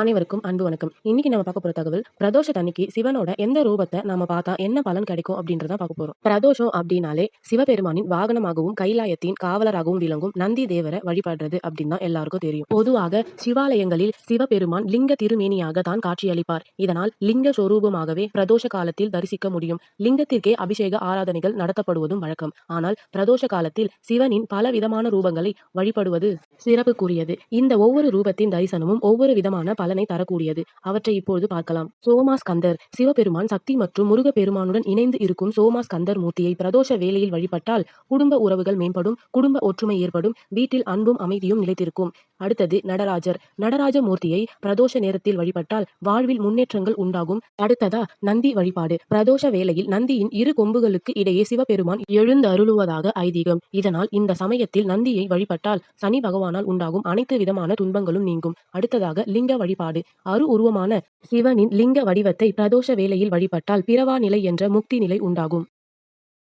அனைவருக்கும் அன்பு வணக்கம். இன்னைக்கு நம்ம பார்க்க போற தகவல் பிரதோஷ அன்னைக்கு சிவனோட எந்த ரூபத்தை நம்ம பார்த்தா என்ன பலன் கிடைக்கும் அப்படின்றத பார்க்க போறோம். பிரதோஷம் அப்படின்னாலே சிவபெருமானின் வாகனமாகவும் கைலாயத்தின் காவலராகவும் விளங்கும் நந்தி தேவரை வழிபடுறது அப்படின்னு தான் எல்லாருக்கும் தெரியும். பொதுவாக சிவாலயங்களில் சிவபெருமான் லிங்க திருமேனியாக தான் காட்சியளிப்பார். இதனால் லிங்க சொரூபமாகவே பிரதோஷ காலத்தில் தரிசிக்க முடியும். லிங்கத்திற்கே அபிஷேக ஆராதனைகள் நடத்தப்படுவதும் வழக்கம். ஆனால் பிரதோஷ காலத்தில் சிவனின் பல விதமான ரூபங்களை வழிபடுவது சிறப்புக்குரியது. இந்த ஒவ்வொரு ரூபத்தின் தரிசனமும் ஒவ்வொரு விதமான பலனை தரக்கூடியது. அவற்றை இப்பொழுது பார்க்கலாம். சோமாஸ்கந்தர் சிவபெருமான் சக்தி மற்றும் முருகப்பெருமானுடன் இணைந்து இருக்கும் சோமாஸ்கந்தர் மூர்த்தியை பிரதோஷ வேலையில் வழிபட்டால் குடும்ப உறவுகள் மேம்படும் குடும்ப ஒற்றுமை ஏற்படும் வீட்டில் அன்பும் அமைதியும் நிலைத்திருக்கும். அடுத்தது நடராஜர். நடராஜ மூர்த்தியை பிரதோஷ நேரத்தில் வழிபட்டால் வாழ்வில் முன்னேற்றங்கள் உண்டாகும். அடுத்ததா நந்தி வழிபாடு. பிரதோஷ வேளையில் நந்தியின் இரு கொம்புகளுக்கு இடையே சிவபெருமான் எழுந்து அருளுவதாக ஐதீகம். இதனால் இந்த சமயத்தில் நந்தியை வழிபட்டால் சனி பகவானால் உண்டாகும் அனைத்து விதமான துன்பங்களும் நீங்கும். அடுத்ததாக லிங்க வழிபாடு. அரு உருவமான சிவனின் லிங்க வடிவத்தை பிரதோஷ வேளையில் வழிபட்டால் பிறவா நிலை என்ற முக்தி நிலை உண்டாகும்.